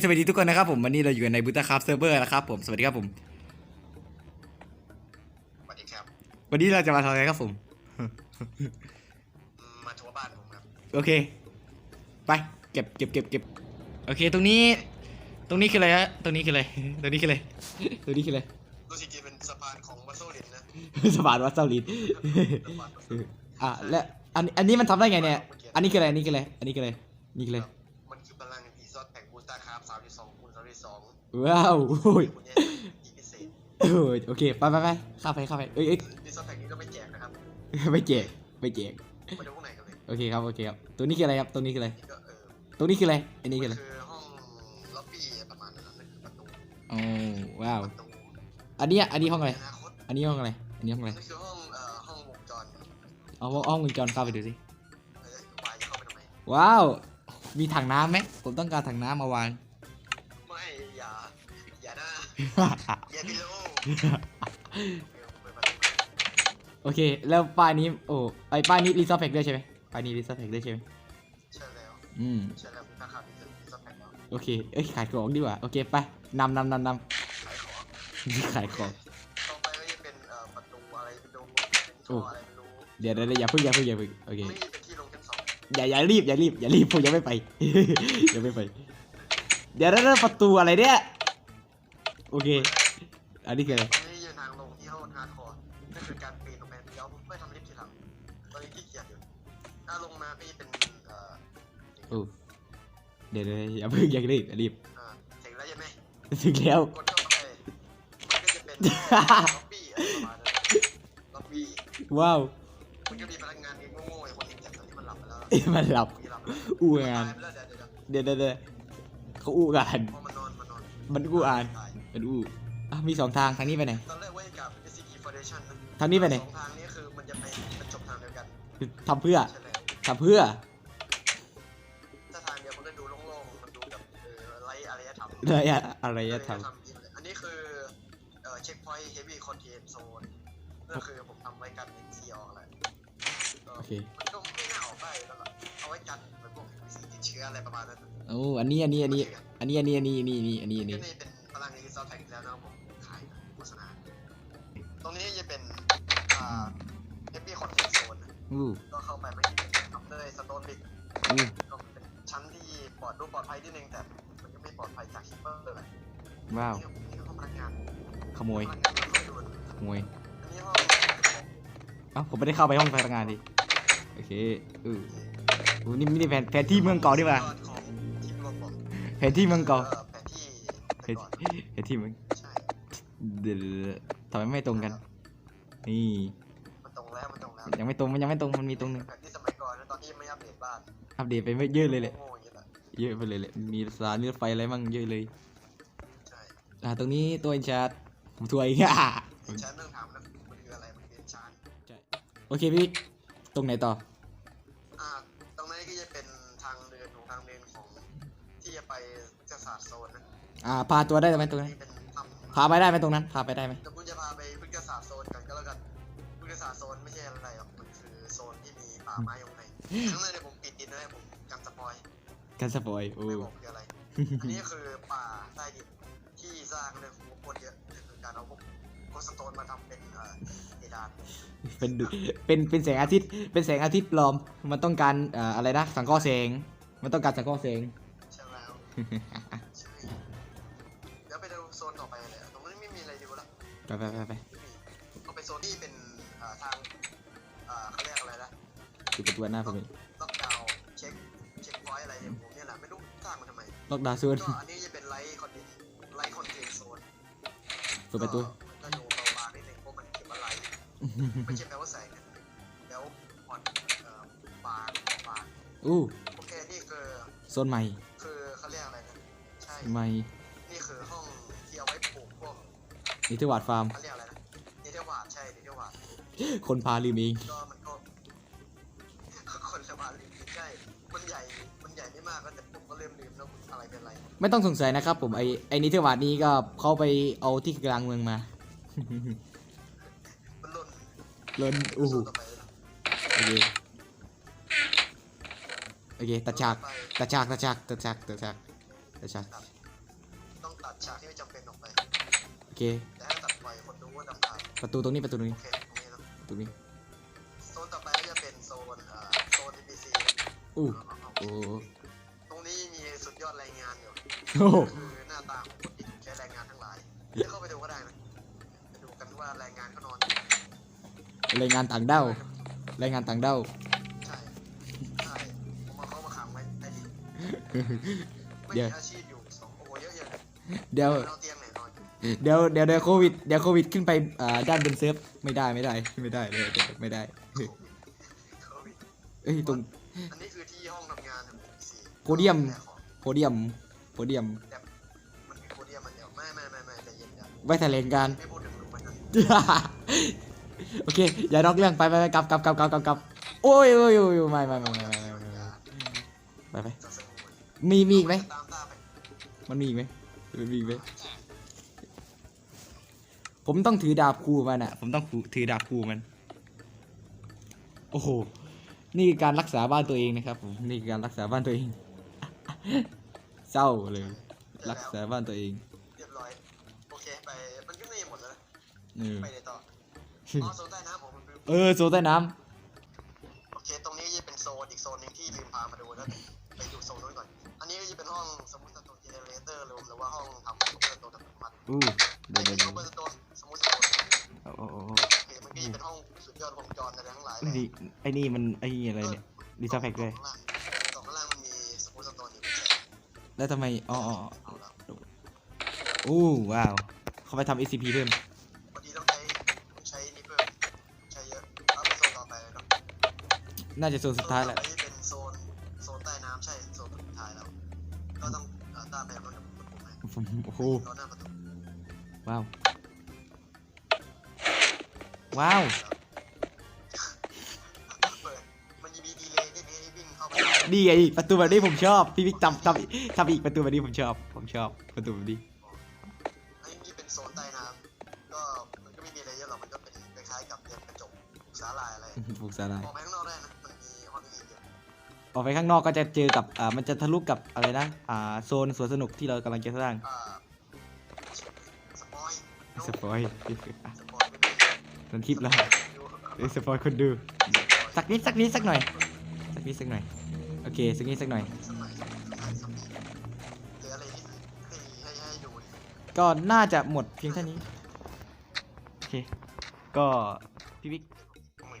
สวัสดีทุกคนนะครับผมวันนี้เราอยู่กันในบูตาคาร์เซิร์ฟเวอร์นะครับผมสวัสดีครับผมสวัสดีครับ วันนี้เราจะมาทำอะไรครับผมอืมมาทัวร์บ้านผมครับโอเค ไปเก็บเก็บเก็บเก็บโอเค ตรงนี้ ตรงนี้คืออะไรฮะตรงนี้คืออะไรตรงนี้คืออะไรตรงนี้คืออะไรรู้สึกจะเป็นสะพานของวัสโซลินนะสะพานวัดเซาลินสะพานวัสโซลินอะและอันอันนี้มันทำได้ไงเนี่ย อันนี้คืออะไรอันนี้คืออะไรอันนี้คืออะไรนี่คืออะไร สองคูณสามสองว้าวโอ้ยคุณเนี่ยอีพิเศษโอ้ยโอเคไปไปไปเข้าไปเข้าไปเอ้ยเอ้ยอีซอสแผงนี้ก็ไม่แจกนะครับไม่แจกไม่แจกมาดูข้างในกันเลยโอเคครับโอเคครับตัวนี้คืออะไรครับตัวนี้คืออะไรนี่ก็เออตัวนี้คืออะไรอันนี้คืออะไรคือห้องล็อบบี้ประมาณนั้นนะนั่นคือประตูโอ้ว้าวประตูอันนี้อะอันนี้ห้องอะไร อนาคตอันนี้ห้องอะไรอันนี้ห้องอะไรนั่นคือห้องเอ่อห้องวงจรเอาห้องวงจรเข้าไปดูสิเออวายจะเข้าไปทำไมว้าวมีถังน้ำไหมผมต้องการถังน้ำมาวางไม่อย่า อย่านะอย่าพิโลเปิดประตูโอเค แล้วป้ายนี้ โอ้ ไอป้ายนี้รีซอสแพ็กด้วยใช่ไหมป้ายนี้รีซอสแพ็กด้วยใช่ไหมใช่แล้วอืม ใช่แล้วถ้าขาดอีซอสแผงแล้วโอเค เอ้ย ขายของดีกว่า โอเค ไป นำนำนำนขายของำ ขายของ ต่อไปก็จะเป็นเอ่อประตูอะไรไม่รู้เป็นท่ออะไรไม่รู้เดี๋ยวเดี๋ยวเดี๋ยวอย่าเพิ่งอย่าเพิ่งอย่าเพิ่งโอเค ไม่เป็นที่ลงชั้นสองอย่าอย่ารีบอย่ารีบอย่ารีบผมยังไม่ไป ยังไม่ไป เดี๋ยวเดี๋ยวเดี๋ยวประตูอะไรเนี่ย โอเค อันนี้คืออะไรตรงนี้อยู่ทางลงที่ห้องฮาร์ดคอร์นั่นคือการปีนลงไปเดี๋ยวไม่ทำลิฟต์ทีหลังตอนนี้ขี้เกียจอยู่ ถ้าลงมาก็จะเป็นเอ่อโอ้เดี๋ยวเดี๋ยวอย่าเพิ่งอย่ารีบอย่ารีบอ่าถึงแล้วใช่ไหมถึงแล้ว กดเข้าไปมันก็จะเป็นล็อบบี้อะไรประมาณนั้นล็อบบี้ว้าวมันก็มีพนักงานที่โง่ๆไอ้คนที่เก็บตอนนี้มันหลับไปแล้วเอ๊ะมันหลับ มีหลับไปแล้วอู้ตายงานไปแล้วเดี๋ยวเดี๋ยวเดี๋ยวเดี๋ยวเดี๋ยวเดี๋ยวเขาอู้กัน พอมันนอนมันนอนมันอู้อ่าน ตาย ไปดูอะมีสองทางทางนี้ไปไหน ตอนแรกเว้ยกับ SCE Foundation ทางนี้ไปไหน สองทางนี้คือมันจะไปจบทางเดียวกันทำเพื่อทำเพื่อถ้าทางเดียวมันก็ดูโล่งๆมันดูแบบเออไร้อารยธรรอะไรอะไรจะทำอันนี้คือเอ่อ checkpoint heavy contain zone ก็คือผมทำไว้กัน NC ออกแหละโอเคมันก็ไม่น่าออกได้แล้วก็เอาไว้กันเหมืนพวกสิ่งติดเชื้ออะไรประมาณนั้นโอ้อันนี้อันนี้อันนี้ อันนี้อันนี้อันนี้อันนี้อันนี้อันนี้ พลังในซอฟต์แท็กแล้วนะครับผมขายโฆษณาตรงนี้จะเป็นอ่าเฮฟวี่คอนเทนโซนอู้ก็เข้าไปไม่ทำด้วยสโตนบิกอู้ก็เป็นชั้นที่ปลอดดูปลอดภัยนิดนึงแต่มันก็ไม่ปลอดภัยจากคิปเปอร์เลยว้าวนี่ก็นี่ก็ห้องพนักงานขโมยพนักงานไม่ค่อยดูขโมยอันนี้ห้องเอ้าผมไม่ได้เข้าไปห้องพนักงานดิโอเคอู้อู้นี่ไม่ได้แผนแผนที่เมืองเก่าดีกว่าของทีมรวมผมแผนที่เมืองเก่า แผนที่แผแต่นก่อนแผนที่เมืองใช่ เดี๋ยวทำไมไม่ตรงกัน นี่ มันตรงแล้ว มันตรงแล้วยังไม่ตรง มันยังไม่ตรง มันมีตรงหนึงแผนที่สมัยก่อนนะตอนที่ยังไม่อัปเดตบ้านอัปเดตไปไม่เยอะเลยแหละ โง่ๆอย่างเงี้ยแหละเยอะไปเลยแหละ มีสถานีรถไฟอะไรมั่งเยอะเลย ใช่อ่า ตรงนี้ตัวอินชาร์ดผมถวยอะเห็นชั้นเรื่องถามนะมันคืออะไร มันคือชั้นโอเคพี่ ตรงไหนต่อ อ่า ตรงนั้นก็จะเป็นทางเดินของทางเดินของที่จะไปจะศาสตร์โซนนะ อ่าพาตัวได้ไหมตรงนั้นนี่เป็นทำพาไปได้ไหมตรงนั้นพาไปได้ไหมเดี๋ยวคุณจะพาไปพฤกษศาสตร์โซนกันก็แล้วกันพฤกษศาสตร์โซนไม่ใช่อะไรหรอกมันคือโซนที่มีป่าไม้อยู่ข้างในข้างในเนี่ยผมปิดดินไว้ผมกันสปอยกันสปอยโอ้ไม่บอกคืออะไรอันนี้คือป่าใต้ดินที่สร้างด้วยของโคตรเยอะคือการเอาพวกโคสโตนมาทำเป็นเอ่อเพดานเป็นดุเป็นเป็นแสงอาทิตย์เป็นแสงอาทิตย์ปลอม มันต้องการเอ่ออะไรนะสังเคราะห์แสงมันต้องการสังเคราะห์แสงใช่แล้ว ไปไปไปไปไม่มีเอาไปโซนที่เป็นเอ่อทางเอ่อเขาเรียกอะไรนะดูประตูหน้าผมอีกล็อกดาวน์เช็คเช็คพอยต์อะไรเนี่ยผมเนี่ยแหละไม่รู้สร้างมาทำไมล็อกดาวน์โซนก็อันนี้จะเป็นไลท์คอนเทนไลท์คอนเทนโซนเปิดประตูก็ดูเบาบางนิดนึงเพราะมันเก็บอะไรไม่ใช่แปลว่าแสงนะแล้วอ่อนเอ่อบางบางอู้โอเคนี่คือโซนใหม่คือเขาเรียกอะไรนะใช่ใหม่ นิติวาดฟาร์มเขาเรียกอะไรนะนิเทศวาดใช่นิเทศวาดคนพาลืมเอง ก็มันก็ คนละวาดลืมใช่มันใหญ่มันใหญ่ไม่มากแล้วแต่ผมก็เริ่มลืมแล้วอะไรเป็นอะไรไม่ต้องสงสัยนะครับผมไอไอนิติวาดนี้ก็เขาไปเอาที่กลางเมืองมา มันหล่นล้นอู้หูโซนต่อไปเลยนะโอเคโอเคตัดฉากไปตัดฉากตัดฉากตัดฉากตัดฉากตัดฉากครับฉากที่ไม่จำเป็นออกไปโอ เคแต่ให้ตัดไปคนดูว่าดำทางประตูตรงนี้ประตูตรงโอนี้เคตรงนี้นะประตูนี้โซนต่อไปก็จะเป็นโซนเอ่อโซน NPC อู้เอาเอาโอ้ตรงนี้มีสุดยอดแรงงานอยู่ โหคือหน้าตาของคนที่ถูกใช้แรงงานทั้งหลายเดี๋ยวเข้าไปดูก็ได้นะไปดูกันว่าแรงงานเขานอนอยู่รายงานต่างด้าวรายงานต่างด้าวใช่ใช่ผมมาเขามาขังไว้ได้ดีไม่เดี๋ยวมีอาชีพอยู่สองโอ้โหเยอะแยะเลยเดี๋ยวเราเตียงไหนนอน เดี๋ยวเดี๋ยวเดี๋โควิดเดี๋ยวโควิดขึ้นไปด้านบนเซิร์ฟไม่ได้ไม่ได้ไม่ได้เลยไม่ได้เอ้ยตรงอันนี้คือที่ห้องทำงานโพเดียมโพเดียมโพเดียมมัโพวไม่มไม่ไม่ใเกันไว้แถลงกันโอเคอย่านอกเรื่องไปไปกลับกลับกลับกลับกลับกลับโอ้ยโอ้ยโอ้ยไม่ไม่ไม่ไม่ไม่ไปไปมีมีอีกไหมมันมีอีกไหมมีอีกไหม ผมต้องถือดาบคู่มันอะ ผมต้องถือดาบคู่มัน โอ้โห นี่คือการรักษาบ้านตัวเองนะครับผม นี่คือการรักษาบ้านตัวเอง เศร้าเลย รักษาบ้านตัวเอง เรียบร้อย โอเค ไป มันก็ไม่หมดแล้วนะเออ ไปเลยต่อ อ๋อ โซนใต้น้ำผมมันเป็นเออโซใต้น้โอเค ตรงนี้จะเป็นโซนอีกโซนหนึ่งที่ลืมพามาดูแล้ว ไปดูโซนนู้นก่อน อันนี้ก็จะเป็นห้องสมุด อร์รูมหรือว่าห้องทำสมุดสโตนอัตโนมัติำอู้ไอ้เดี๋ยวที่เดี๋ยวสเดี๋ยวมุดสโตนสมุดสโตนโอ้โหโอ้โหโอเคมันก็จะเป็นห้องสุดยอดวงจรอะไรทั้งหลายไอ้นี่ไอ้นี่มันไอ้นี่อะไรเนี่ยดิสแฟกเลยกล่องข้างล่างมันมีสมุดสโตนอยู่แล้วทำไมอ๋ออ๋ออ๋อเอาละอู้ว้าวเขาไปทำ SCP เพิ่มพอดีต้องใช้ต้องใช้นี่เพิ่มใช้เยอะเอาไปโซนต่อไปเนาะน่าจะโซนสุดท้ายแหละ ผมโอ้โหรอหน้าประตูว้าว ว้าว เปิดมันจะมีดีเลย์ที่ให้วิ่งเข้าไปดีไงประตูแบบนี้ผมชอบ พี่พิกทำทำอีกทำอีกประตูแบบนี้ผมชอบ ผมชอบประตูแบบนี้ ไอ้นี่เป็นโซนใต้น้ำก็มันก็ไม่มีอะไรเยอะหรอกมันก็เป็นคล้ายๆกับเรือนกระจกสาลายอะไรผูกสาลาย ออกไปข้างนอกได้นะ มันมีห้องอีกเย อะออกไปข้างนอกก็จะเจอกับอ่ามันจะทะลุกับอะไรนะอ่าโซนสวนสนุกที่เรากำลังจะสร้างอ่าสปอยสปอยสปอยไม่ได้ตอนคลิปแล้วดูเอ้ยสปอยคนดูสักนิดสักนิดสักหน่อยสักนิดสักหน่อยโอเคสักนิดสักหน่อย สมัยสมัยสมัยสมัยเหลืออะไรที่ให้ให้ให้ดูดิก็น่าจะหมดเพียงเท่านี้โอเคก็พี่พิกมึง